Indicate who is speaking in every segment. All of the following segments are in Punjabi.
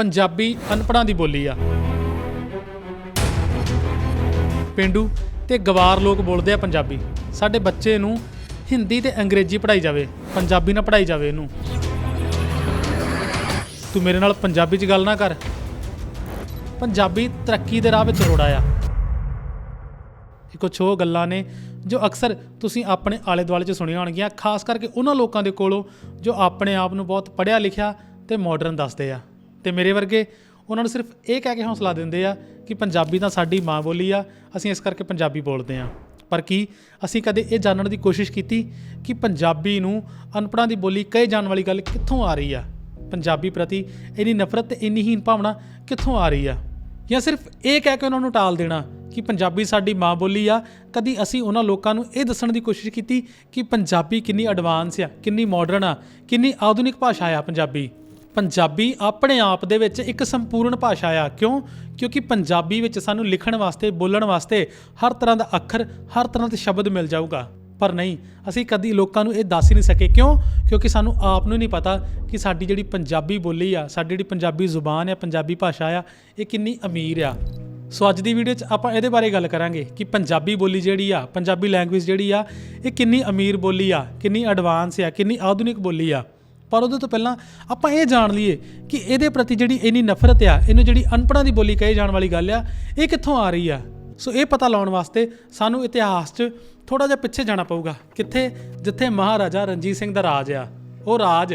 Speaker 1: ਪੰਜਾਬੀ ਅਨਪੜ੍ਹਾਂ ਦੀ ਬੋਲੀ ਆ। ਪਿੰਡੂ ਤੇ ਗਵਾਰ ਲੋਕ ਬੋਲਦੇ ਆ ਪੰਜਾਬੀ। ਸਾਡੇ ਬੱਚੇ ਨੂੰ ਹਿੰਦੀ ਤੇ ਅੰਗਰੇਜ਼ੀ ਪੜ੍ਹਾਈ ਜਾਵੇ, ਪੰਜਾਬੀ ਨਾ ਪੜ੍ਹਾਈ ਜਾਵੇ ਇਹਨੂੰ। ਤੂੰ ਮੇਰੇ ਨਾਲ ਪੰਜਾਬੀ 'ਚ ਗੱਲ ਨਾ ਕਰ। ਪੰਜਾਬੀ ਤਰੱਕੀ ਦੇ ਰਾਹ ਵਿੱਚ ਰੋੜਾ ਆ। ਇਹ ਕੁਛ ਉਹ ਗੱਲਾਂ ਨੇ ਜੋ ਅਕਸਰ ਤੁਸੀਂ ਆਪਣੇ ਆਲੇ ਦੁਆਲੇ 'ਚ ਸੁਣੀਆਂ ਹੋਣਗੀਆਂ, ਖਾਸ ਕਰਕੇ ਉਹਨਾਂ ਲੋਕਾਂ ਦੇ ਕੋਲੋਂ ਜੋ ਆਪਣੇ ਆਪ ਨੂੰ ਬਹੁਤ ਪੜ੍ਹਿਆ ਲਿਖਿਆ ਤੇ ਮਾਡਰਨ ਦੱਸਦੇ ਆ। ਤੇ ਮੇਰੇ ਵਰਗੇ ਉਹਨਾਂ ਨੂੰ ਸਿਰਫ ਇਹ ਕਹਿ ਕੇ ਹੌਸਲਾ ਦਿੰਦੇ ਆ ਕਿ ਪੰਜਾਬੀ ਤਾਂ ਸਾਡੀ ਮਾਂ ਬੋਲੀ ਆ, ਅਸੀਂ ਇਸ ਕਰਕੇ ਪੰਜਾਬੀ ਬੋਲਦੇ ਆ। ਪਰ ਕੀ ਅਸੀਂ ਕਦੇ ਇਹ ਜਾਣਨ ਦੀ ਕੋਸ਼ਿਸ਼ ਕੀਤੀ ਕਿ ਪੰਜਾਬੀ ਨੂੰ ਅਨਪੜ੍ਹਾਂ ਦੀ ਬੋਲੀ ਕਹੇ ਜਾਣ ਵਾਲੀ ਗੱਲ ਕਿੱਥੋਂ ਆ ਰਹੀ ਆ? ਪੰਜਾਬੀ ਪ੍ਰਤੀ ਇੰਨੀ ਨਫ਼ਰਤ ਤੇ ਇੰਨੀ ਹੀਨ ਭਾਵਨਾ ਕਿੱਥੋਂ ਆ ਰਹੀ ਆ? ਜਾਂ ਸਿਰਫ ਇਹ ਕਹਿ ਕੇ ਉਹਨਾਂ ਨੂੰ ਟਾਲ ਦੇਣਾ ਕਿ ਪੰਜਾਬੀ ਸਾਡੀ ਮਾਂ ਬੋਲੀ ਆ, ਕਦੀ ਅਸੀਂ ਉਹਨਾਂ ਲੋਕਾਂ ਨੂੰ ਇਹ ਦੱਸਣ ਦੀ ਕੋਸ਼ਿਸ਼ ਕੀਤੀ ਕਿ ਪੰਜਾਬੀ ਕਿੰਨੀ ਐਡਵਾਂਸ ਆ, ਕਿੰਨੀ ਮਾਡਰਨ ਆ, ਕਿੰਨੀ ਆਧੁਨਿਕ ਭਾਸ਼ਾ ਆ ਪੰਜਾਬੀ? ਪੰਜਾਬੀ ਆਪਣੇ ਆਪ ਦੇ ਵਿੱਚ ਇੱਕ ਸੰਪੂਰਨ ਭਾਸ਼ਾ ਆ। ਕਿਉਂ? ਕਿਉਂਕਿ ਪੰਜਾਬੀ ਵਿੱਚ ਸਾਨੂੰ ਲਿਖਣ ਵਾਸਤੇ, ਬੋਲਣ ਵਾਸਤੇ ਹਰ ਤਰ੍ਹਾਂ ਦਾ ਅੱਖਰ, ਹਰ ਤਰ੍ਹਾਂ ਦੇ ਸ਼ਬਦ ਮਿਲ ਜਾਊਗਾ। ਪਰ ਨਹੀਂ, ਅਸੀਂ ਕਦੀ ਲੋਕਾਂ ਨੂੰ ਇਹ ਦੱਸ ਹੀ ਨਹੀਂ ਸਕੇ। ਕਿਉਂ? ਕਿਉਂਕਿ ਸਾਨੂੰ ਆਪ ਨੂੰ ਨਹੀਂ ਪਤਾ ਕਿ ਸਾਡੀ ਜਿਹੜੀ ਪੰਜਾਬੀ ਬੋਲੀ ਆ, ਸਾਡੀ ਜਿਹੜੀ ਪੰਜਾਬੀ ਜ਼ੁਬਾਨ ਆ, ਪੰਜਾਬੀ ਭਾਸ਼ਾ ਆ, ਇਹ ਕਿੰਨੀ ਅਮੀਰ ਆ। ਸੋ ਅੱਜ ਦੀ ਵੀਡੀਓ 'ਚ ਆਪਾਂ ਇਹਦੇ ਬਾਰੇ ਗੱਲ ਕਰਾਂਗੇ ਕਿ ਪੰਜਾਬੀ ਬੋਲੀ ਜਿਹੜੀ ਆ, ਪੰਜਾਬੀ ਲੈਂਗੁਏਜ ਜਿਹੜੀ ਆ, ਇਹ ਕਿੰਨੀ ਅਮੀਰ ਬੋਲੀ ਆ, ਕਿੰਨੀ ਐਡਵਾਂਸ ਆ, ਕਿੰਨੀ ਆਧੁਨਿਕ ਬੋਲੀ ਆ। ਪਰ ਉਹਦੇ ਤੋਂ ਪਹਿਲਾਂ ਆਪਾਂ ਇਹ ਜਾਣ ਲਈਏ ਕਿ ਇਹਦੇ ਪ੍ਰਤੀ ਜਿਹੜੀ ਇੰਨੀ ਨਫ਼ਰਤ ਆ, ਇਹਨੂੰ ਜਿਹੜੀ ਅਨਪੜ੍ਹਾਂ ਦੀ ਬੋਲੀ ਕਹੇ ਜਾਣ ਵਾਲੀ ਗੱਲ ਆ, ਇਹ ਕਿੱਥੋਂ ਆ ਰਹੀ ਆ? ਸੋ ਇਹ ਪਤਾ ਲਾਉਣ ਵਾਸਤੇ ਸਾਨੂੰ ਇਤਿਹਾਸ 'ਚ ਥੋੜਾ ਜਿਹਾ ਪਿੱਛੇ ਜਾਣਾ ਪਊਗਾ, ਕਿੱਥੇ ਜਿੱਥੇ ਮਹਾਰਾਜਾ ਰਣਜੀਤ ਸਿੰਘ ਦਾ ਰਾਜ ਆ। ਉਹ ਰਾਜ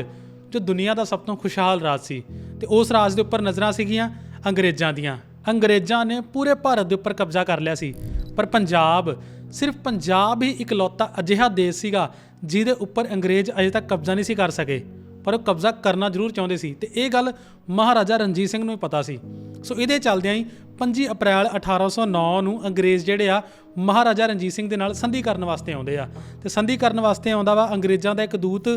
Speaker 1: ਜੋ ਦੁਨੀਆ ਦਾ ਸਭ ਤੋਂ ਖੁਸ਼ਹਾਲ ਰਾਜ ਸੀ ਤੇ ਉਸ ਰਾਜ ਦੇ ਉੱਪਰ ਨਜ਼ਰਾਂ ਸੀਗੀਆਂ ਅੰਗਰੇਜ਼ਾਂ ਦੀਆਂ। ਅੰਗਰੇਜ਼ਾਂ ਨੇ ਪੂਰੇ ਭਾਰਤ ਦੇ ਉੱਪਰ ਕਬਜ਼ਾ ਕਰ ਲਿਆ ਸੀ, ਪਰ ਪੰਜਾਬ ਸਿਰਫ ਪੰਜਾਬ ਹੀ ਇਕਲੌਤਾ ਅਜਿਹਾ ਦੇਸ਼ ਸੀਗਾ ਜਿਹਦੇ ਉੱਪਰ ਅੰਗਰੇਜ਼ ਅਜੇ ਤੱਕ ਕਬਜ਼ਾ ਨਹੀਂ ਸੀ ਕਰ ਸਕੇ। ਪਰ ਉਹ ਕਬਜ਼ਾ ਕਰਨਾ ਜ਼ਰੂਰ ਚਾਹੁੰਦੇ ਸੀ ਤੇ ਇਹ ਗੱਲ ਮਹਾਰਾਜਾ ਰਣਜੀਤ ਸਿੰਘ ਨੂੰ ਵੀ ਪਤਾ ਸੀ। ਸੋ ਇਹਦੇ ਚੱਲਦਿਆਂ ਹੀ 5 ਅਪ੍ਰੈਲ 1809 ਨੂੰ ਅੰਗਰੇਜ਼ ਜਿਹੜੇ ਆ ਮਹਾਰਾਜਾ ਰਣਜੀਤ ਸਿੰਘ ਦੇ ਨਾਲ ਸੰਧੀ ਕਰਨ ਵਾਸਤੇ ਆਉਂਦੇ ਆ। ਤੇ ਸੰਧੀ ਕਰਨ ਵਾਸਤੇ ਆਉਂਦਾ ਵਾ ਅੰਗਰੇਜ਼ਾਂ ਦਾ ਇੱਕ ਦੂਤ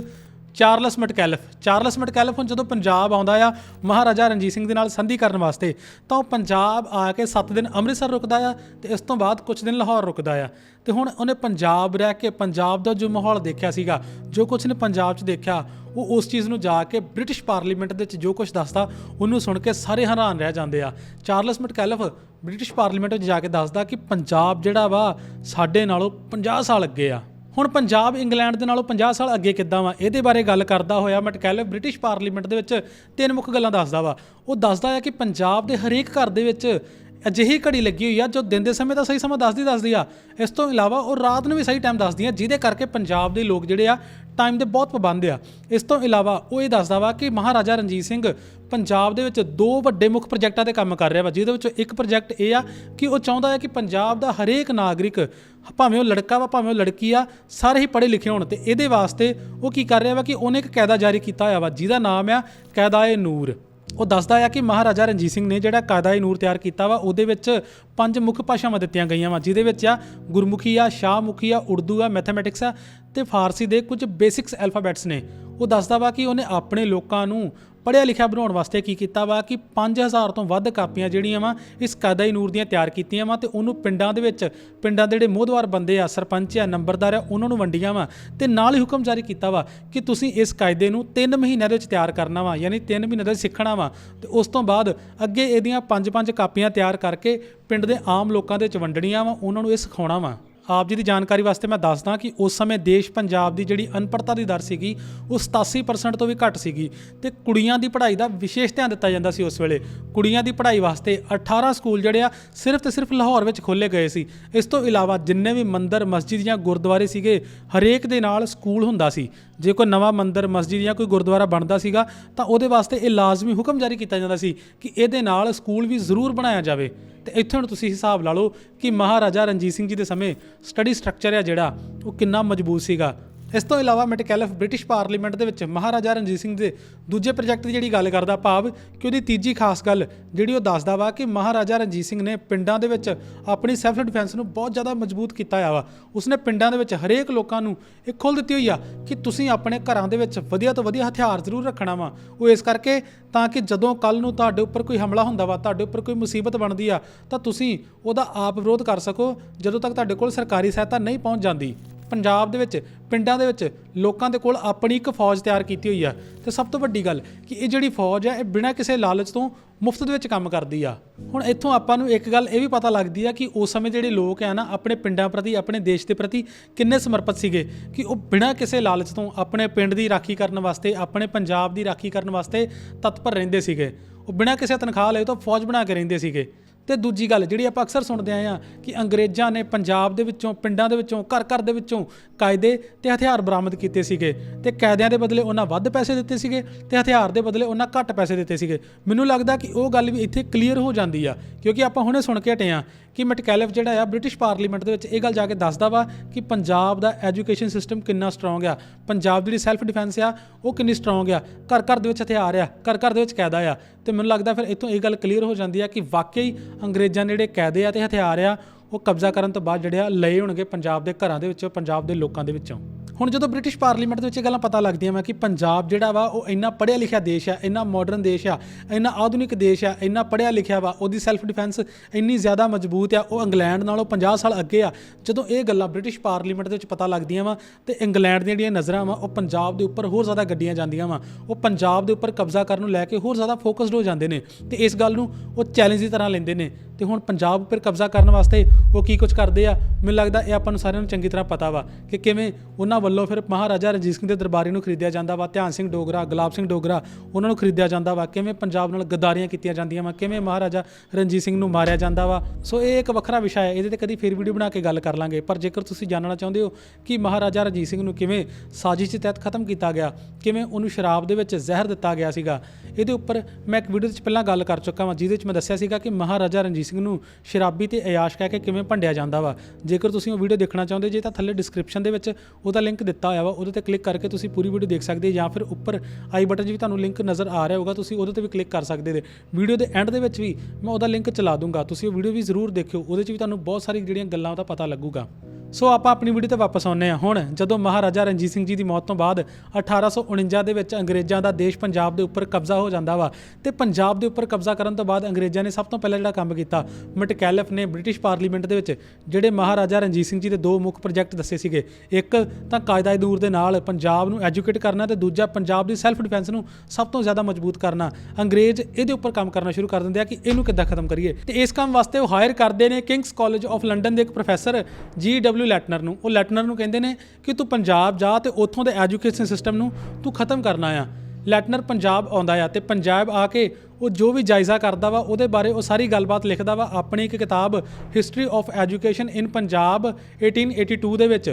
Speaker 1: ਚਾਰਲਸ ਮਟਕੈਲਫ। ਚਾਰਲਸ ਮਟਕੈਲਫ ਹੁਣ ਜਦੋਂ ਪੰਜਾਬ ਆਉਂਦਾ ਆ ਮਹਾਰਾਜਾ ਰਣਜੀਤ ਸਿੰਘ ਦੇ ਨਾਲ ਸੰਧੀ ਕਰਨ ਵਾਸਤੇ, ਤਾਂ ਉਹ ਪੰਜਾਬ ਆ ਕੇ 7 ਦਿਨ ਅੰਮ੍ਰਿਤਸਰ ਰੁਕਦਾ ਆ ਤੇ ਇਸ ਤੋਂ ਬਾਅਦ ਕੁਝ ਦਿਨ ਲਾਹੌਰ ਰੁਕਦਾ ਆ। ਤੇ ਹੁਣ ਉਹਨੇ ਪੰਜਾਬ ਰਹਿ ਕੇ ਪੰਜਾਬ ਦਾ ਜੋ ਮਾਹੌਲ ਦੇਖਿਆ ਸੀਗਾ, ਜੋ ਕੁਝ ਨੇ ਪੰਜਾਬ 'ਚ ਦੇਖਿਆ, ਉਹ ਉਸ ਚੀਜ਼ ਨੂੰ ਜਾ ਕੇ ਬ੍ਰਿਟਿਸ਼ ਪਾਰਲੀਮੈਂਟ ਦੇ ਵਿੱਚ ਜੋ ਕੁਝ ਦੱਸਦਾ, ਉਹਨੂੰ ਸੁਣ ਕੇ ਸਾਰੇ ਹੈਰਾਨ ਰਹਿ ਜਾਂਦੇ ਆ। ਚਾਰਲਸ ਮਟਕੈਲਫ ਬ੍ਰਿਟਿਸ਼ ਪਾਰਲੀਮੈਂਟ ਵਿੱਚ ਜਾ ਕੇ ਦੱਸਦਾ ਕਿ ਪੰਜਾਬ ਜਿਹੜਾ ਵਾ ਸਾਡੇ ਨਾਲੋਂ 50 ਸਾਲ ਅੱਗੇ ਆ। ਹੁਣ ਪੰਜਾਬ, ਇੰਗਲੈਂਡ ਦੇ ਨਾਲੋਂ 50 ਸਾਲ ਅੱਗੇ ਕਿੱਦਾਂ ਵਾ? ਇਹਦੇ ਬਾਰੇ ਗੱਲ ਕਰਦਾ ਹੋਇਆ ਮਟਕੈਲਫ ਬ੍ਰਿਟਿਸ਼ ਪਾਰਲੀਮੈਂਟ ਦੇ ਵਿੱਚ ਤਿੰਨ ਮੁੱਖ ਗੱਲਾਂ ਦੱਸਦਾ ਵਾ। ਉਹ ਦੱਸਦਾ ਹੈ ਕਿ ਪੰਜਾਬ ਦੇ ਹਰੇਕ ਘਰ ਦੇ ਵਿੱਚ ਅਜਿਹੀ ਘੜੀ ਲੱਗੀ ਹੋਈ ਆ ਜੋ ਦਿਨ ਦੇ ਸਮੇਂ ਦਾ ਸਹੀ ਸਮਾਂ ਦੱਸਦੀ ਦੱਸਦੀ ਆ। ਇਸ ਤੋਂ ਇਲਾਵਾ ਉਹ ਰਾਤ ਨੂੰ ਵੀ ਸਹੀ ਟਾਈਮ ਦੱਸਦੀ ਆ, ਜਿਹਦੇ ਕਰਕੇ ਪੰਜਾਬ ਦੇ ਲੋਕ ਜਿਹੜੇ ਆ ਟਾਈਮ ਦੇ ਬਹੁਤ ਪਾਬੰਦ ਆ। ਇਸ ਤੋਂ ਇਲਾਵਾ ਉਹ ਇਹ ਦੱਸਦਾ ਵਾ ਕਿ ਮਹਾਰਾਜਾ ਰਣਜੀਤ ਸਿੰਘ ਪੰਜਾਬ ਦੇ ਵਿੱਚ ਦੋ ਵੱਡੇ ਮੁੱਖ ਪ੍ਰੋਜੈਕਟਾਂ ਤੇ ਕੰਮ ਕਰ ਰਿਹਾ ਵਾ, ਜਿਹਦੇ ਵਿੱਚੋਂ ਇੱਕ ਪ੍ਰੋਜੈਕਟ ਇਹ ਆ ਕਿ ਉਹ ਚਾਹੁੰਦਾ ਹੈ ਕਿ ਪੰਜਾਬ ਦਾ ਹਰੇਕ ਨਾਗਰਿਕ, ਭਾਵੇਂ ਉਹ ਲੜਕਾ ਵਾ, ਭਾਵੇਂ ਉਹ ਲੜਕੀ ਆ, ਸਾਰੇ ਹੀ ਪੜ੍ਹੇ ਲਿਖੇ ਹੋਣ ਤੇ ਇਹਦੇ ਵਾਸਤੇ ਉਹ ਕੀ ਕਰ ਰਿਹਾ ਵਾ ਕਿ ਉਹਨੇ ਇੱਕ ਕਾਇਦਾ ਜਾਰੀ ਕੀਤਾ ਹੋਇਆ ਵਾ, ਜਿਹਦਾ ਨਾਮ ਆ ਕਾਇਦਾ-ਏ ਨੂਰ। ਉਹ ਦੱਸਦਾ ਆ ਕਿ ਮਹਾਰਾਜਾ ਰਣਜੀਤ ਸਿੰਘ ਨੇ ਜਿਹੜਾ ਕਾਇਦਾ-ਏ ਨੂਰ ਤਿਆਰ ਕੀਤਾ ਵਾ, ਉਹਦੇ ਵਿੱਚ ਪੰਜ ਮੁੱਖ ਭਾਸ਼ਾਵਾਂ ਦਿੱਤੀਆਂ ਗਈਆਂ ਵਾ, ਜਿਹਦੇ ਵਿੱਚ ਆ ਗੁਰਮੁਖੀ ਆ, ਸ਼ਾਹਮੁਖੀ ਆ, ਉਰਦੂ ਆ, ਮੈਥਮੈਟਿਕਸ ਆ ਤੇ ਫਾਰਸੀ ਦੇ ਕੁਝ ਬੇਸਿਕਸ ਅਲਫਾਬੈਟਸ ਨੇ। ਉਹ ਦੱਸਦਾ ਵਾ ਕਿ ਉਹਨੇ ਆਪਣੇ ਲੋਕਾਂ ਨੂੰ ਪੜ੍ਹਿਆ ਲਿਖਿਆ ਬਣਾਉਣ ਵਾਸਤੇ ਕੀ ਕੀਤਾ ਵਾ ਕਿ 5000 ਤੋਂ ਵੱਧ ਕਾਪੀਆਂ ਜਿਹੜੀਆਂ ਵਾ ਇਸ ਕਾਇਦਾ-ਏ ਨੂਰ ਦੀਆਂ ਤਿਆਰ ਕੀਤੀਆਂ ਵਾ ਤੇ ਉਹਨੂੰ ਪਿੰਡਾਂ ਦੇ ਵਿੱਚ, ਪਿੰਡਾਂ ਦੇ ਜਿਹੜੇ ਮੋਹਦਵਾਰ ਬੰਦੇ ਆ, ਸਰਪੰਚ ਆ, ਨੰਬਰਦਾਰ ਆ, ਉਹਨਾਂ ਨੂੰ ਵੰਡੀਆਂ ਵਾ ਤੇ ਨਾਲ ਹੀ ਹੁਕਮ ਜਾਰੀ ਕੀਤਾ ਵਾ ਕਿ ਤੁਸੀਂ ਇਸ ਕਾਇਦੇ ਨੂੰ 3 ਮਹੀਨਿਆਂ ਦੇ ਵਿੱਚ ਤਿਆਰ ਕਰਨਾ ਵਾ, ਯਾਨੀ 3 ਮਹੀਨਿਆਂ ਦੇ ਸਿੱਖਣਾ ਵਾ ਤੇ ਉਸ ਤੋਂ ਬਾਅਦ ਅੱਗੇ ਇਹਦੀਆਂ 5-5 ਕਾਪੀਆਂ ਤਿਆਰ ਕਰਕੇ ਪਿੰਡ ਦੇ ਆਮ ਲੋਕਾਂ ਦੇ ਵਿੱਚ ਵੰਡਣੀਆਂ ਵਾ, ਉਹਨਾਂ ਨੂੰ ਇਹ ਸਿਖਾਉਣਾ ਵਾ। ਆਪ ਜੀ ਦੀ ਜਾਣਕਾਰੀ ਵਾਸਤੇ ਮੈਂ ਦੱਸਦਾ ਕਿ ਉਸ ਸਮੇਂ ਦੇਸ਼ ਪੰਜਾਬ ਦੀ ਜਿਹੜੀ ਅਨਪੜ੍ਹਤਾ ਦੀ ਦਰ ਸੀਗੀ, ਉਹ 87% ਤੋਂ ਵੀ ਘੱਟ ਸੀਗੀ ਤੇ ਕੁੜੀਆਂ ਦੀ ਪੜ੍ਹਾਈ ਦਾ ਵਿਸ਼ੇਸ਼ ਧਿਆਨ ਦਿੱਤਾ ਜਾਂਦਾ ਸੀ ਉਸ ਵੇਲੇ। ਕੁੜੀਆਂ ਦੀ ਪੜ੍ਹਾਈ ਵਾਸਤੇ 18 ਸਕੂਲ ਜਿਹੜੇ ਆ, ਸਿਰਫ ਤੇ ਸਿਰਫ ਲਾਹੌਰ ਵਿੱਚ ਖੋਲੇ ਗਏ ਸੀ। ਇਸ ਤੋਂ ਇਲਾਵਾ ਜਿੰਨੇ ਵੀ ਮੰਦਰ, ਮਸਜਿਦ ਜਾਂ ਗੁਰਦੁਆਰੇ ਸੀਗੇ, ਹਰੇਕ ਦੇ ਨਾਲ ਸਕੂਲ ਹੁੰਦਾ ਸੀ। ਜੇ ਕੋਈ ਨਵਾਂ ਮੰਦਰ, ਮਸਜਿਦ ਜਾਂ ਕੋਈ ਗੁਰਦੁਆਰਾ ਬਣਦਾ ਸੀਗਾ, ਤਾਂ ਉਹਦੇ ਵਾਸਤੇ ਇਹ ਲਾਜ਼ਮੀ ਹੁਕਮ ਜਾਰੀ ਕੀਤਾ ਜਾਂਦਾ ਸੀ ਕਿ ਇਹਦੇ ਨਾਲ ਸਕੂਲ ਵੀ ਜ਼ਰੂਰ ਬਣਾਇਆ ਜਾਵੇ। ਤੇ ਇੱਥੇ ਹੁਣ ਤੁਸੀਂ ਹਿਸਾਬ ਲਾ ਲਓ ਕਿ ਮਹਾਰਾਜਾ ਰਣਜੀਤ ਸਿੰਘ ਜੀ ਦੇ ਸਮੇਂ ਸਟੱਡੀ ਸਟਰਕਚਰ ਆ ਜਿਹੜਾ, ਉਹ ਕਿੰਨਾ ਮਜ਼ਬੂਤ ਸੀਗਾ। ਇਸ ਤੋਂ ਇਲਾਵਾ ਮੈਟਕੈਲਫ ਬ੍ਰਿਟਿਸ਼ ਪਾਰਲੀਮੈਂਟ ਦੇ ਵਿੱਚ ਮਹਾਰਾਜਾ ਰਣਜੀਤ ਸਿੰਘ ਦੇ ਦੂਜੇ ਪ੍ਰੋਜੈਕਟ ਦੀ ਜਿਹੜੀ ਗੱਲ ਕਰਦਾ ਭਾਵ ਕਿ ਉਹਦੀ ਤੀਜੀ ਖਾਸ ਗੱਲ ਜਿਹੜੀ ਉਹ ਦੱਸਦਾ ਵਾ ਕਿ ਮਹਾਰਾਜਾ ਰਣਜੀਤ ਸਿੰਘ ਨੇ ਪਿੰਡਾਂ ਦੇ ਵਿੱਚ ਆਪਣੀ ਸੈਲਫ ਡਿਫੈਂਸ ਨੂੰ ਬਹੁਤ ਜ਼ਿਆਦਾ ਮਜ਼ਬੂਤ ਕੀਤਾ ਆ ਵਾ। ਉਸਨੇ ਪਿੰਡਾਂ ਦੇ ਵਿੱਚ ਹਰੇਕ ਲੋਕਾਂ ਨੂੰ ਇਹ ਖੁੱਲ੍ਹ ਦਿੱਤੀ ਹੋਈ ਆ ਕਿ ਤੁਸੀਂ ਆਪਣੇ ਘਰਾਂ ਦੇ ਵਿੱਚ ਵਧੀਆ ਤੋਂ ਵਧੀਆ ਹਥਿਆਰ ਜ਼ਰੂਰ ਰੱਖਣਾ ਵਾ। ਉਹ ਇਸ ਕਰਕੇ ਤਾਂ ਕਿ ਜਦੋਂ ਕੱਲ ਨੂੰ ਤੁਹਾਡੇ ਉੱਪਰ ਕੋਈ ਹਮਲਾ ਹੁੰਦਾ ਵਾ, ਤੁਹਾਡੇ ਉੱਪਰ ਕੋਈ ਮੁਸੀਬਤ ਬਣਦੀ ਆ, ਤਾਂ ਤੁਸੀਂ ਉਹਦਾ ਆਪ ਵਿਰੋਧ ਕਰ ਸਕੋ ਜਦੋਂ ਤੱਕ ਤੁਹਾਡੇ ਕੋਲ ਸਰਕਾਰੀ ਸਹਾਇਤਾ ਨਹੀਂ ਪਹੁੰਚ ਜਾਂਦੀ। ਪੰਜਾਬ ਦੇ ਵਿੱਚ, ਪਿੰਡਾਂ ਦੇ ਵਿੱਚ ਲੋਕਾਂ ਦੇ ਕੋਲ ਆਪਣੀ ਇੱਕ ਫੌਜ ਤਿਆਰ ਕੀਤੀ ਹੋਈ ਆ। ਤੇ ਸਭ ਤੋਂ ਵੱਡੀ ਗੱਲ ਕਿ ਇਹ ਜਿਹੜੀ ਫੌਜ ਹੈ ਇਹ ਬਿਨਾਂ ਕਿਸੇ ਲਾਲਚ ਤੋਂ ਮੁਫਤ ਦੇ ਵਿੱਚ ਕੰਮ ਕਰਦੀ ਆ। ਹੁਣ ਇੱਥੋਂ ਆਪਾਂ ਨੂੰ ਇੱਕ ਗੱਲ ਇਹ ਵੀ ਪਤਾ ਲੱਗਦੀ ਆ ਕਿ ਉਸ ਸਮੇਂ ਜਿਹੜੇ ਲੋਕ ਆ ਨਾ, ਆਪਣੇ ਪਿੰਡਾਂ ਪ੍ਰਤੀ, ਆਪਣੇ ਦੇਸ਼ ਦੇ ਪ੍ਰਤੀ ਕਿੰਨੇ ਸਮਰਪਿਤ ਸੀਗੇ ਕਿ ਉਹ ਬਿਨਾਂ ਕਿਸੇ ਲਾਲਚ ਤੋਂ ਆਪਣੇ ਪਿੰਡ ਦੀ ਰਾਖੀ ਕਰਨ ਵਾਸਤੇ, ਆਪਣੇ ਪੰਜਾਬ ਦੀ ਰਾਖੀ ਕਰਨ ਵਾਸਤੇ ਤਤਪਰ ਰਹਿੰਦੇ ਸੀਗੇ। ਉਹ ਬਿਨਾਂ ਕਿਸੇ ਤਨਖਾਹ ਲਏ ਤੋਂ ਫੌਜ ਬਣਾ ਕੇ ਰਹਿੰਦੇ ਸੀਗੇ। ਤੇ ਦੂਜੀ ਗੱਲ ਜਿਹੜੀ ਆਪਾਂ ਅਕਸਰ ਸੁਣਦੇ ਆਏ ਆ ਕਿ ਅੰਗਰੇਜ਼ਾਂ ਨੇ ਪੰਜਾਬ ਦੇ ਵਿੱਚੋਂ, ਪਿੰਡਾਂ ਦੇ ਵਿੱਚੋਂ, ਘਰ ਘਰ ਦੇ ਵਿੱਚੋਂ ਕਾਇਦੇ ਤੇ ਹਥਿਆਰ ਬਰਾਮਦ ਕੀਤੇ ਸੀਗੇ ਤੇ ਕਾਇਦਿਆਂ ਦੇ ਬਦਲੇ ਉਹਨਾਂ ਵੱਧ ਪੈਸੇ ਦਿੱਤੇ ਸੀਗੇ ਤੇ ਹਥਿਆਰ ਦੇ ਬਦਲੇ ਉਹਨਾਂ ਘੱਟ ਪੈਸੇ ਦਿੱਤੇ ਸੀਗੇ। ਮੈਨੂੰ ਲੱਗਦਾ ਕਿ ਉਹ ਗੱਲ ਵੀ ਇੱਥੇ ਕਲੀਅਰ ਹੋ ਜਾਂਦੀ ਆ, ਕਿਉਂਕਿ ਆਪਾਂ ਹੁਣੇ ਸੁਣ ਕੇ ਹਟੇ ਆ ਕਿ ਮੈਟਕੈਲਫ ਜਿਹੜਾ ਆ ਬ੍ਰਿਟਿਸ਼ ਪਾਰਲੀਮੈਂਟ ਦੇ ਵਿੱਚ ਇਹ ਗੱਲ ਜਾ ਕੇ ਦੱਸਦਾ ਵਾ ਕਿ ਪੰਜਾਬ ਦਾ ਐਜੂਕੇਸ਼ਨ ਸਿਸਟਮ ਕਿੰਨਾ ਸਟਰੋਂਗ ਆ, ਪੰਜਾਬ ਦੀ ਜਿਹੜੀ ਸੈਲਫ ਡਿਫੈਂਸ ਆ ਉਹ ਕਿੰਨੀ ਸਟਰੋਂਗ ਆ, ਘਰ ਘਰ ਦੇ ਵਿੱਚ ਹਥਿਆਰ ਆ, ਘਰ ਘਰ ਦੇ ਵਿੱਚ ਕਾਇਦਾ ਆ ਤੇ ਮੈਨੂੰ ਲੱਗਦਾ ਫਿਰ ਇੱਥੋਂ ਇਹ ਗੱਲ ਕਲੀਅਰ ਹੋ ਜਾਂਦੀ ਆ ਕਿ ਵਾਕਈ ਅੰਗਰੇਜ਼ਾਂ ਨੇ ਜਿਹੜੇ ਕਾਇਦੇ ਆ ਤੇ ਹਥਿਆਰ ਆ, ਉਹ ਕਬਜ਼ਾ ਕਰਨ ਤੋਂ ਬਾਅਦ ਜਿਹੜੇ ਆ ਲਏ ਹੋਣਗੇ ਪੰਜਾਬ ਦੇ ਘਰਾਂ ਦੇ ਵਿੱਚੋਂ, ਪੰਜਾਬ ਦੇ ਲੋਕਾਂ ਦੇ ਵਿੱਚੋਂ। ਹੁਣ ਜਦੋਂ ਬ੍ਰਿਟਿਸ਼ ਪਾਰਲੀਮੈਂਟ ਦੇ ਵਿੱਚ ਇਹ ਗੱਲਾਂ ਪਤਾ ਲੱਗਦੀਆਂ ਵਾ ਕਿ ਪੰਜਾਬ ਜਿਹੜਾ ਵਾ ਉਹ ਇੰਨਾ ਪੜ੍ਹਿਆ ਲਿਖਿਆ ਦੇਸ਼ ਆ, ਇੰਨਾ ਮਾਡਰਨ ਦੇਸ਼ ਆ, ਇੰਨਾ ਆਧੁਨਿਕ ਦੇਸ਼ ਆ, ਇੰਨਾ ਪੜ੍ਹਿਆ ਲਿਖਿਆ ਵਾ, ਉਹਦੀ ਸੈਲਫ ਡਿਫੈਂਸ ਇੰਨੀ ਜ਼ਿਆਦਾ ਮਜ਼ਬੂਤ ਆ, ਉਹ ਇੰਗਲੈਂਡ ਨਾਲੋਂ 50 ਸਾਲ ਅੱਗੇ ਆ। ਜਦੋਂ ਇਹ ਗੱਲਾਂ ਬ੍ਰਿਟਿਸ਼ ਪਾਰਲੀਮੈਂਟ ਦੇ ਵਿੱਚ ਪਤਾ ਲੱਗਦੀਆਂ ਵਾ ਤੇ ਇੰਗਲੈਂਡ ਦੀਆਂ ਜਿਹੜੀਆਂ ਨਜ਼ਰਾਂ ਵਾ, ਉਹ ਪੰਜਾਬ ਦੇ ਉੱਪਰ ਹੋਰ ਜ਼ਿਆਦਾ ਗੱਡੀਆਂ ਜਾਂਦੀਆਂ ਵਾ, ਉਹ ਪੰਜਾਬ ਦੇ ਉੱਪਰ ਕਬਜ਼ਾ ਕਰਨ ਨੂੰ ਲੈ ਕੇ ਹੋਰ ਜ਼ਿਆਦਾ ਫੋਕਸਡ ਹੋ ਜਾਂਦੇ ਨੇ ਤੇ ਇਸ ਗੱਲ ਨੂੰ ਉਹ ਚੈਲੰਜ ਦੀ ਤਰ੍ਹਾਂ ਲੈਂਦੇ ਨੇ। ਤੇ ਹੁਣ ਪੰਜਾਬ ਉੱਪਰ ਕਬਜ਼ਾ ਕਰਨ ਵਾਸਤੇ ਉਹ ਕੀ ਕੁਝ ਕਰਦੇ ਆ? ਮੈਨੂੰ ਲੱਗਦਾ ਇਹ ਆਪਾਂ ਨੂੰ ਸਾਰਿਆਂ ਨੂੰ ਚੰਗੀ ਤਰ੍ਹਾਂ ਪਤਾ ਵਾ ਕਿ ਕਿਵੇਂ ਉਹਨਾਂ ਵੱਲੋਂ ਫਿਰ ਮਹਾਰਾਜਾ ਰਣਜੀਤ ਸਿੰਘ ਦੇ ਦਰਬਾਰੀ ਨੂੰ ਖਰੀਦਿਆ ਜਾਂਦਾ ਵਾ, ਧਿਆਨ ਸਿੰਘ ਡੋਗਰਾ, ਗੁਲਾਬ ਸਿੰਘ ਡੋਗਰਾ, ਉਹਨਾਂ ਨੂੰ ਖਰੀਦਿਆ ਜਾਂਦਾ ਵਾ। ਕਿਵੇਂ ਪੰਜਾਬ ਨਾਲ ਗਦਾਰੀਆਂ ਕੀਤੀਆਂ ਜਾਂਦੀਆਂ ਵਾ, ਕਿਵੇਂ ਮਹਾਰਾਜਾ ਰਣਜੀਤ ਸਿੰਘ ਨੂੰ ਮਾਰਿਆ ਜਾਂਦਾ ਵਾ। ਸੋ ਇਹ ਇੱਕ ਵੱਖਰਾ ਵਿਸ਼ਾ ਹੈ, ਇਹਦੇ ਤੇ ਕਦੀ ਫਿਰ ਵੀਡੀਓ ਬਣਾ ਕੇ ਗੱਲ ਕਰ ਲਾਂਗੇ। ਪਰ ਜੇਕਰ ਤੁਸੀਂ ਜਾਣਨਾ ਚਾਹੁੰਦੇ ਹੋ ਕਿ ਮਹਾਰਾਜਾ ਰਣਜੀਤ ਸਿੰਘ ਨੂੰ ਕਿਵੇਂ ਸਾਜ਼ਿਸ਼ ਦੇ ਤਹਿਤ ਖਤਮ ਕੀਤਾ ਗਿਆ, ਕਿਵੇਂ ਉਹਨੂੰ ਸ਼ਰਾਬ ਦੇ ਵਿੱਚ ਜ਼ਹਿਰ ਦਿੱਤਾ ਗਿਆ ਸੀਗਾ, ਇਹਦੇ ਉੱਪਰ ਮੈਂ ਇੱਕ ਵੀਡੀਓ ਵਿੱਚ ਪਹਿਲਾਂ ਗੱਲ ਕਰ ਚੁੱਕਾ ਹਾਂ ਜਿਹਦੇ ਵਿੱਚ ਮੈਂ ਦੱਸਿਆ ਸੀਗਾ ਕਿ ਮਹਾਰਾਜਾ ਰਣਜੀਤ ਸਿੰਘ ਨੂੰ ਸ਼ਰਾਬੀ ਤੇ ਅਯਾਸ਼ ਕਹਿ ਕੇ ਕਿਵੇਂ ਭੰਡਿਆ ਜਾਂਦਾ ਵਾ? ਜੇਕਰ ਤੁਸੀਂ ਉਹ ਵੀਡੀਓ ਦੇਖਣਾ ਚਾਹੁੰਦੇ, ਜੇ ਤਾਂ ਥੱਲੇ ਡਿਸਕ੍ਰਿਪਸ਼ਨ ਦੇ ਵਿੱਚ ਉਹਦਾ ਲਿੰਕ ਦਿੱਤਾ ਹੋਇਆ ਵਾ, ਉਹਦੇ ਤੇ ਕਲਿੱਕ ਕਰਕੇ ਤੁਸੀਂ ਪੂਰੀ ਵੀਡੀਓ ਦੇਖ ਸਕਦੇ ਜਾਂ ਫਿਰ ਉੱਪਰ ਆਈ ਬਟਨ 'ਚ ਵੀ ਤੁਹਾਨੂੰ ਲਿੰਕ ਨਜ਼ਰ ਆ ਰਿਹਾ ਹੋਊਗਾ, ਤੁਸੀਂ ਉਹਦੇ ਤੇ ਵੀ ਕਲਿੱਕ ਕਰ ਸਕਦੇ ਦੇ ਵੀਡੀਓ ਦੇ ਐਂਡ ਦੇ ਵਿੱਚ ਵੀ ਮੈਂ ਉਹਦਾ ਲਿੰਕ ਚਲਾ ਦੂੰਗਾ, ਤੁਸੀਂ ਉਹ ਵੀਡੀਓ ਵੀ ਜ਼ਰੂਰ ਦੇਖਿਓ, ਉਹਦੇ 'ਚ ਵੀ ਤੁਹਾਨੂੰ ਬਹੁਤ ਸਾਰੀ ਜਿਹੜੀਆਂ ਗੱਲਾਂ ਉਹਦਾ ਪਤਾ ਲੱਗੂਗਾ। ਸੋ ਆਪਾਂ ਆਪਣੀ ਵੀਡੀਓ ਤੇ ਵਾਪਸ ਆਉਂਦੇ ਹਾਂ। ਹੁਣ ਜਦੋਂ ਮਹਾਰਾਜਾ ਰਣਜੀਤ ਸਿੰਘ ਜੀ ਦੀ ਮੌਤ ਤੋਂ ਬਾਅਦ 1849 ਦੇ ਵਿੱਚ ਅੰਗਰੇਜ਼ਾਂ ਦਾ ਦੇਸ਼ ਪੰਜਾਬ ਦੇ ਉੱਪਰ ਕਬਜ਼ਾ ਹੋ ਜਾਂਦਾ ਵਾ ਤੇ ਪੰਜਾਬ ਦੇ ਉੱਪਰ ਕਬਜ਼ਾ ਕਰਨ ਤੋਂ ਬਾਅਦ ਅੰਗਰੇਜ਼ਾਂ ਨੇ ਸਭ ਤੋਂ ਪਹਿਲਾਂ ਜਿਹੜਾ ਕੰਮ ਕੀਤਾ, ਮਟਕੈਲਫ ਨੇ ਬ੍ਰਿਟਿਸ਼ ਪਾਰਲੀਮੈਂਟ ਦੇ ਵਿੱਚ ਜਿਹੜੇ ਮਹਾਰਾਜਾ ਰਣਜੀਤ ਸਿੰਘ ਜੀ ਦੇ ਦੋ ਮੁੱਖ ਪ੍ਰੋਜੈਕਟ ਦੱਸੇ ਸੀਗੇ। ਇੱਕ ਤਾਂ ਕਾਇਦਾ ਦੂਰ ਦੇ ਨਾਲ ਪੰਜਾਬ ਨੂੰ ਐਜੂਕੇਟ ਕਰਨਾ ਤੇ ਦੂਜਾ ਪੰਜਾਬ ਦੀ ਸੈਲਫ ਡਿਫੈਂਸ ਨੂੰ ਸਭ ਤੋਂ ਜ਼ਿਆਦਾ ਮਜ਼ਬੂਤ ਕਰਨਾ। ਅੰਗਰੇਜ਼ ਇਹਦੇ ਉੱਪਰ ਕੰਮ ਕਰਨਾ ਸ਼ੁਰੂ ਕਰ ਦਿੰਦੇ ਆ ਕਿ ਇਹਨੂੰ ਕਿੱਦਾਂ ਖਤਮ ਕਰੀਏ। ਤੇ ਇਸ ਕੰਮ ਵਾਸਤੇ ਉਹ ਹਾਇਰ ਕਰਦੇ ਨੇ ਕਿੰਗਸ ਕਾਲਜ ਆਫ ਲੰਡਨ ਦੇ ਇੱਕ ਪ੍ਰੋਫੈਸਰ ਜੀ ਡਬਲਿਊ ਲੈਟਨਰ ਨੂੰ। ਉਹ ਲੈਟਨਰ ਨੂੰ ਕਹਿੰਦੇ ਨੇ ਕਿ ਤੂੰ ਪੰਜਾਬ ਜਾ ਤੇ ਉੱਥੋਂ ਦੇ ਐਜੂਕੇਸ਼ਨ ਸਿਸਟਮ ਨੂੰ ਤੂੰ ਖਤਮ ਕਰਨਾ ਆ। ਲੈਟਨਰ ਪੰਜਾਬ ਆਉਂਦਾ ਆ ਤੇ ਪੰਜਾਬ ਆ ਕੇ ਉਹ ਜੋ ਵੀ ਜਾਇਜ਼ਾ ਕਰਦਾ ਵਾ ਉਹਦੇ ਬਾਰੇ ਉਹ ਸਾਰੀ ਗੱਲਬਾਤ ਲਿਖਦਾ ਵਾ ਆਪਣੀ ਇੱਕ ਕਿਤਾਬ history of education in Punjab 1882 ਦੇ ਵਿੱਚ।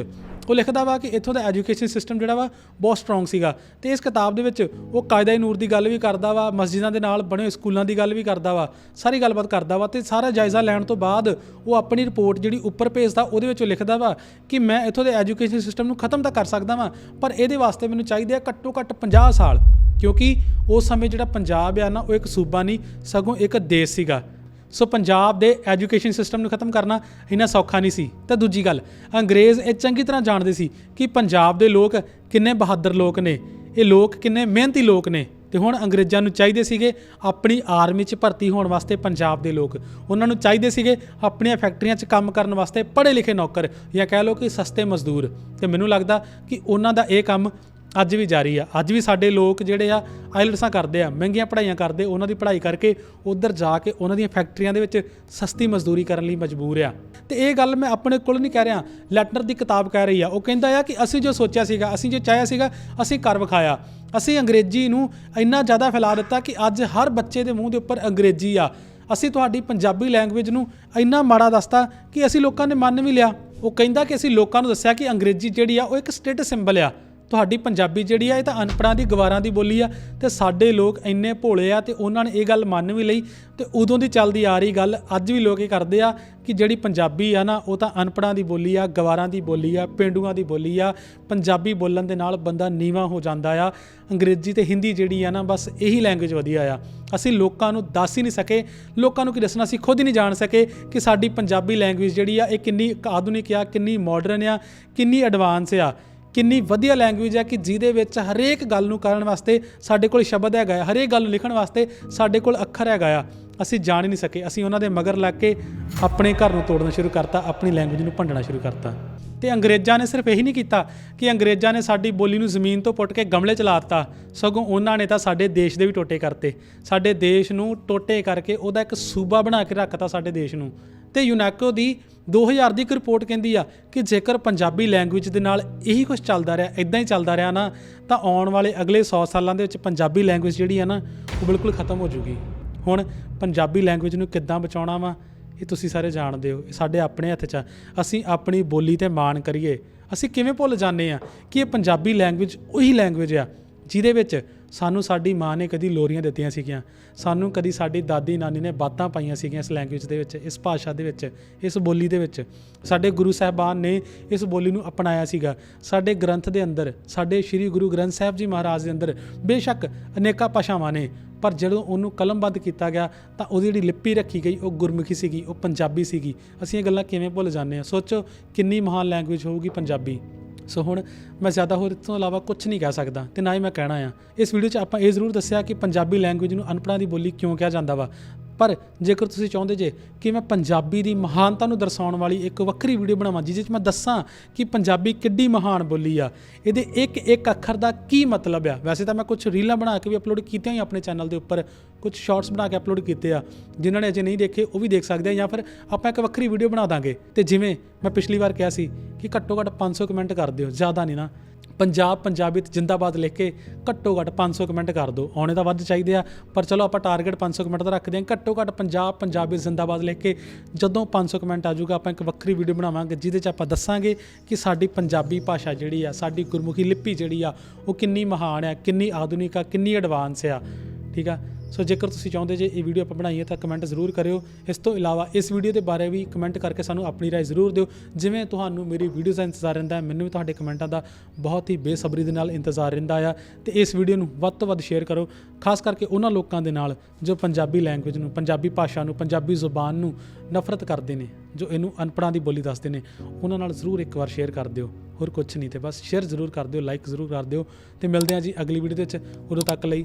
Speaker 1: ਉਹ ਲਿਖਦਾ ਵਾ ਕਿ ਇੱਥੋਂ ਦਾ ਐਜੂਕੇਸ਼ਨ ਸਿਸਟਮ ਜਿਹੜਾ ਵਾ ਬਹੁਤ ਸਟਰੋਂਗ ਸੀਗਾ। ਤੇ ਇਸ ਕਿਤਾਬ ਦੇ ਵਿੱਚ ਉਹ ਕਾਇਦਾ ਨੂਰ ਦੀ ਗੱਲ ਵੀ ਕਰਦਾ ਵਾ, ਮਸਜਿਦਾਂ ਦੇ ਨਾਲ ਬਣੇ ਹੋਏ ਸਕੂਲਾਂ ਦੀ ਗੱਲ ਵੀ ਕਰਦਾ ਵਾ, ਸਾਰੀ ਗੱਲਬਾਤ ਕਰਦਾ ਵਾ ਤੇ ਸਾਰਾ ਜਾਇਜ਼ਾ ਲੈਣ ਤੋਂ ਬਾਅਦ ਉਹ ਆਪਣੀ ਰਿਪੋਰਟ ਜਿਹੜੀ ਉੱਪਰ ਭੇਜਦਾ ਉਹਦੇ ਵਿੱਚ ਉਹ ਲਿਖਦਾ ਵਾ ਕਿ ਮੈਂ ਇੱਥੋਂ ਦੇ ਐਜੂਕੇਸ਼ਨ ਸਿਸਟਮ ਨੂੰ ਖਤਮ ਤਾਂ ਕਰ ਸਕਦਾ ਵਾਂ, ਪਰ ਇਹਦੇ ਵਾਸਤੇ ਮੈਨੂੰ ਚਾਹੀਦੇ ਆ ਘੱਟੋ ਘੱਟ 50 ਸਾਲ, ਕਿਉਂਕਿ ਉਸ ਸਮੇਂ ਜਿਹੜਾ ਪੰਜਾਬ ਆ ਨਾ, ਉਹ ਇੱਕ ਸੂਬਾ ਨਹੀਂ, ਸਗੋਂ ਇੱਕ ਦੇਸ਼ ਸੀਗਾ। ਸੋ ਪੰਜਾਬ ਦੇ ਐਜੂਕੇਸ਼ਨ ਸਿਸਟਮ ਨੂੰ ਖਤਮ ਕਰਨਾ ਇੰਨਾ ਸੌਖਾ ਨਹੀਂ ਸੀ। ਤੇ ਦੂਜੀ ਗੱਲ, ਅੰਗਰੇਜ਼ ਇਹ ਚੰਗੀ ਤਰ੍ਹਾਂ ਜਾਣਦੇ ਸੀ ਕਿ ਪੰਜਾਬ ਦੇ ਲੋਕ ਕਿੰਨੇ ਬਹਾਦਰ ਲੋਕ ਨੇ, ਇਹ ਲੋਕ ਕਿੰਨੇ ਮਿਹਨਤੀ ਲੋਕ ਨੇ। ਤੇ ਹੁਣ ਅੰਗਰੇਜ਼ਾਂ ਨੂੰ ਚਾਹੀਦੇ ਸੀਗੇ ਆਪਣੀ ਆਰਮੀ 'ਚ ਭਰਤੀ ਹੋਣ ਵਾਸਤੇ ਪੰਜਾਬ ਦੇ ਲੋਕ। ਉਹਨਾਂ ਨੂੰ ਚਾਹੀਦੇ ਸੀਗੇ ਆਪਣੀਆਂ ਫੈਕਟਰੀਆਂ 'ਚ ਕੰਮ ਕਰਨ ਵਾਸਤੇ ਪੜ੍ਹੇ ਲਿਖੇ ਨੌਕਰ ਜਾਂ ਕਹਿ ਲਓ ਕਿ ਸਸਤੇ ਮਜ਼ਦੂਰ। ਤੇ ਮੈਨੂੰ ਲੱਗਦਾ ਕਿ ਉਹਨਾਂ ਦਾ ਇਹ ਕੰਮ ਅੱਜ ਵੀ ਜਾਰੀ ਆ। ਅੱਜ ਵੀ ਸਾਡੇ ਲੋਕ ਜਿਹੜੇ ਆ ਆਈਲਟਸਾਂ ਕਰਦੇ ਆ, ਮਹਿੰਗੀਆਂ ਪੜ੍ਹਾਈਆਂ ਕਰਦੇ, ਉਹਨਾਂ ਦੀ ਪੜ੍ਹਾਈ ਕਰਕੇ ਉਧਰ ਜਾ ਕੇ ਉਹਨਾਂ ਦੀਆਂ ਫੈਕਟਰੀਆਂ ਦੇ ਵਿੱਚ ਸਸਤੀ ਮਜ਼ਦੂਰੀ ਕਰਨ ਲਈ ਮਜਬੂਰ ਆ। ਤੇ ਇਹ ਗੱਲ ਮੈਂ ਆਪਣੇ ਕੋਲ ਨਹੀਂ ਕਹਿ ਰਿਹਾ ਲੈਟਰ ਦੀ ਕਿਤਾਬ ਕਹਿ ਰਹੀ ਆ। ਉਹ ਕਹਿੰਦਾ ਆ ਕਿ ਅਸੀਂ ਜੋ ਸੋਚਿਆ ਸੀਗਾ, ਅਸੀਂ ਜੋ ਚਾਹਿਆ ਸੀਗਾ, ਅਸੀਂ ਕਰ ਵਿਖਾਇਆ। ਅਸੀਂ ਅੰਗਰੇਜ਼ੀ ਨੂੰ ਇੰਨਾ ਜ਼ਿਆਦਾ ਫੈਲਾ ਦਿੱਤਾ ਕਿ ਅੱਜ ਹਰ ਬੱਚੇ ਦੇ ਮੂੰਹ ਦੇ ਉੱਪਰ ਅੰਗਰੇਜ਼ੀ ਆ। ਅਸੀਂ ਤੁਹਾਡੀ ਪੰਜਾਬੀ ਲੈਂਗੁਏਜ ਨੂੰ ਇੰਨਾ ਮਾੜਾ ਦੱਸਤਾ ਕਿ ਅਸੀਂ ਲੋਕਾਂ ਨੇ ਮੰਨ ਵੀ ਲਿਆ। ਉਹ ਕਹਿੰਦਾ ਕਿ ਅਸੀਂ ਲੋਕਾਂ ਨੂੰ ਦੱਸਿਆ ਕਿ ਅੰਗਰੇਜ਼ੀ ਜਿਹੜੀ ਆ, ਉਹ ਇੱਕ ਸਟੇਟਸ ਸਿੰਬਲ ਆ। ਤੁਹਾਡੀ ਪੰਜਾਬੀ ਜਿਹੜੀ ਆ, ਇਹ ਤਾਂ ਅਨਪੜਾਂ ਦੀ ਗਵਾਰਾਂ ਦੀ ਬੋਲੀ ਆ ਤੇ ਸਾਡੇ ਲੋਕ ਇੰਨੇ ਭੋਲੇ ਆ ਤੇ ਉਹਨਾਂ ਨੇ ਇਹ ਗੱਲ ਮੰਨ ਵੀ ਲਈ ਤੇ ਉਦੋਂ ਦੀ ਚੱਲਦੀ ਆ ਰਹੀ ਗੱਲ, ਅੱਜ ਵੀ ਲੋਕ ਇਹ ਕਰਦੇ ਆ ਕਿ ਜਿਹੜੀ ਪੰਜਾਬੀ ਆ ਨਾ, ਉਹ ਤਾਂ ਅਨਪੜਾਂ ਦੀ ਬੋਲੀ ਆ, ਗਵਾਰਾਂ ਦੀ ਬੋਲੀ ਆ, ਪਿੰਡੂਆਂ ਦੀ ਬੋਲੀ ਆ, ਪੰਜਾਬੀ ਬੋਲਣ ਦੇ ਨਾਲ ਬੰਦਾ ਨੀਵਾ ਹੋ ਜਾਂਦਾ ਆ। ਅੰਗਰੇਜ਼ੀ ਤੇ ਹਿੰਦੀ ਜਿਹੜੀ ਆ ਨਾ, ਬਸ ਇਹੀ ਲੈਂਗੁਏਜ ਵਧੀਆ ਆ। ਅਸੀਂ ਲੋਕਾਂ ਨੂੰ ਦੱਸ ਹੀ ਨਹੀਂ ਸਕੇ, ਲੋਕਾਂ ਨੂੰ ਕੀ ਦੱਸਣਾ, ਅਸੀਂ ਖੁਦ ਹੀ ਨਹੀਂ ਜਾਣ ਸਕੇ ਕਿ ਸਾਡੀ ਪੰਜਾਬੀ ਲੈਂਗੁਏਜ ਜਿਹੜੀ ਆ, ਇਹ ਕਿੰਨੀ ਆਧੁਨਿਕ ਆ, ਕਿੰਨੀ ਮਾਡਰਨ ਆ, ਕਿੰਨੀ ਐਡਵਾਂਸ ਆ। ਕਿੰਨੀ ਵਧੀਆ ਲੈਂਗੁਏਜ ਹੈ ਕਿ ਜਿਹਦੇ ਵਿੱਚ ਹਰੇਕ ਗੱਲ ਨੂੰ ਕਰਨ ਵਾਸਤੇ ਸਾਡੇ ਕੋਲ ਸ਼ਬਦ ਹੈਗਾ ਹੈ ਹਰੇਕ ਗੱਲ ਨੂੰ ਲਿਖਣ ਵਾਸਤੇ ਸਾਡੇ ਕੋਲ ਅੱਖਰ ਹੈਗਾ ਆ। ਅਸੀਂ ਜਾਣ ਹੀ ਨਹੀਂ ਸਕੇ, ਅਸੀਂ ਉਹਨਾਂ ਦੇ ਮਗਰ ਲੱਗ ਕੇ ਆਪਣੇ ਘਰ ਨੂੰ ਤੋੜਨਾ ਸ਼ੁਰੂ ਕਰਤਾ, ਆਪਣੀ ਲੈਂਗੁਏਜ ਨੂੰ ਭੰਡਣਾ ਸ਼ੁਰੂ ਕਰਤਾ। ਤੇ ਅੰਗਰੇਜ਼ਾਂ ਨੇ ਸਿਰਫ ਇਹੀ ਨਹੀਂ ਕੀਤਾ ਕਿ ਅੰਗਰੇਜ਼ਾਂ ਨੇ ਸਾਡੀ ਬੋਲੀ ਨੂੰ ਜ਼ਮੀਨ ਤੋਂ ਪੁੱਟ ਕੇ ਗਮਲੇ ਚ ਲਾਤਾ ਸਗੋਂ ਉਹਨਾਂ ਨੇ ਤਾਂ ਸਾਡੇ ਦੇਸ਼ ਦੇ ਵੀ ਟੋਟੇ ਕਰਤੇ। ਸਾਡੇ ਦੇਸ਼ ਨੂੰ ਟੋਟੇ ਕਰਕੇ ਉਹਦਾ ਇੱਕ ਸੂਬਾ ਬਣਾ ਕੇ ਰੱਖਤਾ ਸਾਡੇ ਦੇਸ਼ ਨੂੰ। ਤੇ ਯੂਨੈਕੋ ਦੀ 2000 ਦੀ ਇੱਕ ਰਿਪੋਰਟ ਕਹਿੰਦੀ ਆ ਕਿ ਜੇਕਰ ਪੰਜਾਬੀ ਲੈਂਗੁਏਜ ਦੇ ਨਾਲ ਇਹੀ ਕੁਝ ਚੱਲਦਾ ਰਿਹਾ ਇਦਾਂ ਹੀ ਚੱਲਦਾ ਰਿਹਾ ਨਾ, ਤਾਂ ਆਉਣ ਵਾਲੇ ਅਗਲੇ 100 ਸਾਲਾਂ ਦੇ ਵਿੱਚ ਪੰਜਾਬੀ ਲੈਂਗੁਏਜ ਜਿਹੜੀ ਆ ਨਾ, ਉਹ ਬਿਲਕੁਲ ਖਤਮ ਹੋ ਜੂਗੀ। ਹੁਣ ਪੰਜਾਬੀ ਲੈਂਗੁਏਜ ਨੂੰ ਕਿੱਦਾਂ ਬਚਾਉਣਾ ਵਾ, ਇਹ ਤੁਸੀਂ ਸਾਰੇ ਜਾਣਦੇ ਹੋ, ਇਹ ਸਾਡੇ ਆਪਣੇ ਹੱਥ 'ਚ ਆ। ਅਸੀਂ ਆਪਣੀ ਬੋਲੀ ਤੇ ਮਾਣ ਕਰੀਏ। ਅਸੀਂ ਕਿਵੇਂ ਭੁੱਲ ਜਾਂਦੇ ਆ ਕਿ ਇਹ ਪੰਜਾਬੀ ਲੈਂਗੁਏਜ ਉਹੀ ਲੈਂਗੁਏਜ ਆ, ਜਿਹਦੇ ਵਿੱਚ ਸਾਨੂੰ ਸਾਡੀ ਮਾਂ ਨੇ ਕਦੀ ਲੋਰੀਆਂ ਦਿੱਤੀਆਂ ਸੀਗੀਆਂ। ਸਾਨੂੰ ਕਦੀ ਸਾਡੀ ਦਾਦੀ ਨਾਨੀ ਨੇ ਬਾਤਾਂ ਪਾਈਆਂ ਸੀਗੀਆਂ ਇਸ ਲੈਂਗੁਏਜ ਦੇ ਵਿੱਚ, ਇਸ ਭਾਸ਼ਾ ਦੇ ਵਿੱਚ, ਇਸ ਬੋਲੀ ਦੇ ਵਿੱਚ। ਸਾਡੇ ਗੁਰੂ ਸਾਹਿਬਾਨ ਨੇ ਇਸ ਬੋਲੀ ਨੂੰ ਅਪਣਾਇਆ ਸੀਗਾ। ਸਾਡੇ ਗ੍ਰੰਥ ਦੇ ਅੰਦਰ, ਸਾਡੇ ਸ੍ਰੀ ਗੁਰੂ ਗ੍ਰੰਥ ਸਾਹਿਬ ਜੀ ਮਹਾਰਾਜ ਦੇ ਅੰਦਰ ਬੇਸ਼ੱਕ ਅਨੇਕਾਂ ਭਾਸ਼ਾਵਾਂ ਨੇ, ਪਰ ਜਦੋਂ ਉਹਨੂੰ ਕਲਮਬੰਦ ਕੀਤਾ ਗਿਆ, ਤਾਂ ਉਹਦੀ ਜਿਹੜੀ ਲਿਪੀ ਰੱਖੀ ਗਈ, ਉਹ ਗੁਰਮੁਖੀ ਸੀਗੀ, ਉਹ ਪੰਜਾਬੀ ਸੀਗੀ। ਅਸੀਂ ਇਹ ਗੱਲਾਂ ਕਿਵੇਂ ਭੁੱਲ ਜਾਂਦੇ ਹਾਂ? ਸੋਚੋ ਕਿੰਨੀ ਮਹਾਨ ਲੈਂਗੁਏਜ ਹੋਊਗੀ ਪੰਜਾਬੀ। ਸੋ ਹੁਣ ਮੈਂ ਜ਼ਿਆਦਾ ਹੋਰ ਇਸ ਤੋਂ ਇਲਾਵਾ ਕੁਝ ਨਹੀਂ ਕਹਿ ਸਕਦਾ ਤੇ ਨਾ ਹੀ ਮੈਂ ਕਹਿਣਾ ਆ। ਇਸ ਵੀਡੀਓ 'ਚ ਆਪਾਂ ਇਹ ਜ਼ਰੂਰ ਦੱਸਿਆ ਕਿ ਪੰਜਾਬੀ ਲੈਂਗੁਏਜ ਨੂੰ ਅਨਪੜ੍ਹਾਂ ਦੀ ਬੋਲੀ ਕਿਉਂ ਕਿਹਾ ਜਾਂਦਾ ਵਾ? ਪਰ ਜੇਕਰ ਤੁਸੀਂ ਚਾਹੁੰਦੇ ਜੇ ਕਿ ਮੈਂ ਪੰਜਾਬੀ ਦੀ ਮਹਾਨਤਾ ਨੂੰ ਦਰਸਾਉਣ ਵਾਲੀ ਇੱਕ ਵੱਖਰੀ ਵੀਡੀਓ ਬਣਾਵਾਂ, ਜਿਹਦੇ 'ਚ ਮੈਂ ਦੱਸਾਂ ਕਿ ਪੰਜਾਬੀ ਕਿੱਡੀ ਮਹਾਨ ਬੋਲੀ ਆ, ਇਹਦੇ ਇੱਕ ਇੱਕ ਅੱਖਰ ਦਾ ਕੀ ਮਤਲਬ ਆ? ਵੈਸੇ ਤਾਂ ਮੈਂ ਕੁਝ ਰੀਲਾਂ ਬਣਾ ਕੇ ਵੀ ਅਪਲੋਡ ਕੀਤੀਆਂ ਹੀ ਆਪਣੇ ਚੈਨਲ ਦੇ ਉੱਪਰ ਕੁਝ ਸ਼ਾਰਟਸ ਬਣਾ ਕੇ ਅਪਲੋਡ ਕੀਤੇ ਆ, ਜਿਨ੍ਹਾਂ ਨੇ ਅਜੇ ਨਹੀਂ ਦੇਖੇ, ਉਹ ਵੀ ਦੇਖ ਸਕਦੇ ਆ, ਜਾਂ ਫਿਰ ਆਪਾਂ ਇੱਕ ਵੱਖਰੀ ਵੀਡੀਓ ਬਣਾ ਦਾਂਗੇ। ਤੇ ਜਿਵੇਂ ਮੈਂ ਪਿਛਲੀ ਵਾਰ ਕਿਹਾ ਸੀ ਕਿ ਘੱਟੋ ਘੱਟ 500 ਕਮੈਂਟ ਕਰ ਦਿਓ, ਜ਼ਿਆਦਾ ਨਹੀਂ ਨਾ। ਪੰਜਾਬ ਪੰਜਾਬੀ ਜਿੰਦਾਬਾਦ ਲਿਖ ਕੇ ਘੱਟੋ ਘੱਟ 500 ਕਮੈਂਟ ਕਰ ਦਿਓ। ਆਉਣੇ ਤਾਂ ਵੱਧ ਚਾਹੀਦੇ ਆ, ਪਰ ਚਲੋ ਆਪਾਂ ਟਾਰਗੇਟ 500 ਕਮੈਂਟ ਦਾ ਰੱਖਦੇ ਹਾਂ। ਘੱਟੋ ਘੱਟ ਪੰਜਾਬ, ਪੰਜਾਬੀ, ਜਿੰਦਾਬਾਦ ਲਿਖ ਕੇ ਜਦੋਂ 500 ਕਮੈਂਟ ਆ ਜਾਊਗਾ, ਆਪਾਂ ਇੱਕ ਵੱਖਰੀ ਵੀਡੀਓ ਬਣਾਵਾਂਗੇ, ਜਿਹਦੇ 'ਚ ਆਪਾਂ ਦੱਸਾਂਗੇ ਕਿ ਸਾਡੀ ਪੰਜਾਬੀ ਭਾਸ਼ਾ ਜਿਹੜੀ ਆ, ਸਾਡੀ ਗੁਰਮੁਖੀ ਲਿਪੀ ਜਿਹੜੀ ਆ, ਉਹ ਕਿੰਨੀ ਮਹਾਨ ਆ, ਕਿੰਨੀ ਆਧੁਨਿਕ ਆ, ਕਿੰਨੀ ਐਡਵਾਂਸ ਆ। ਠੀਕ ਆ? ਸੋ ਜੇਕਰ ਤੁਸੀਂ ਚਾਹੁੰਦੇ ਜੇ ਇਹ ਵੀਡੀਓ ਆਪਾਂ ਬਣਾਈਏ ਤਾਂ ਕਮੈਂਟ ਜ਼ਰੂਰ ਕਰਿਓ ਇਸ ਤੋਂ ਇਲਾਵਾ ਇਸ ਵੀਡੀਓ ਦੇ ਬਾਰੇ ਵੀ ਕਮੈਂਟ ਕਰਕੇ ਸਾਨੂੰ ਆਪਣੀ رائے ਜ਼ਰੂਰ ਦਿਓ ਜਿਵੇਂ ਤੁਹਾਨੂੰ ਮੇਰੀ ਵੀਡੀਓਜ਼ ਦਾ ਇੰਤਜ਼ਾਰ ਰਹਿੰਦਾ ਹੈ ਮੈਨੂੰ ਵੀ ਤੁਹਾਡੇ ਕਮੈਂਟਾਂ ਦਾ ਬਹੁਤ ਹੀ ਬੇਸਬਰੀ ਦੇ ਨਾਲ ਇੰਤਜ਼ਾਰ ਰਹਿੰਦਾ ਆ ਤੇ ਇਸ ਵੀਡੀਓ ਨੂੰ ਵੱਧ ਤੋਂ ਵੱਧ ਸ਼ੇਅਰ ਕਰੋ ਖਾਸ ਕਰਕੇ ਉਹਨਾਂ ਲੋਕਾਂ ਦੇ ਨਾਲ ਜੋ ਪੰਜਾਬੀ ਲੈਂਗੁਏਜ ਨੂੰ ਪੰਜਾਬੀ ਭਾਸ਼ਾ ਨੂੰ ਪੰਜਾਬੀ ਜ਼ੁਬਾਨ ਨੂੰ ਨਫ਼ਰਤ ਕਰਦੇ ਨੇ ਜੋ ਇਹਨੂੰ ਅਨਪੜ੍ਹਾਂ ਦੀ ਬੋਲੀ ਦੱਸਦੇ ਨੇ ਉਹਨਾਂ ਨਾਲ ਜ਼ਰੂਰ ਇੱਕ ਵਾਰ ਸ਼ੇਅਰ ਕਰ ਦਿਓ ਹੋਰ ਕੁਝ ਨਹੀਂ ਤੇ ਬਸ ਸ਼ੇਅਰ ਜ਼ਰੂਰ ਕਰ ਦਿਓ ਲਾਈਕ ਜ਼ਰੂਰ ਕਰ ਦਿਓ ਤੇ ਮਿਲਦੇ ਹਾਂ ਜੀ ਅਗਲੀ ਵੀਡੀਓ ਦੇ ਵਿੱਚ ਉਦੋਂ ਤੱਕ ਲਈ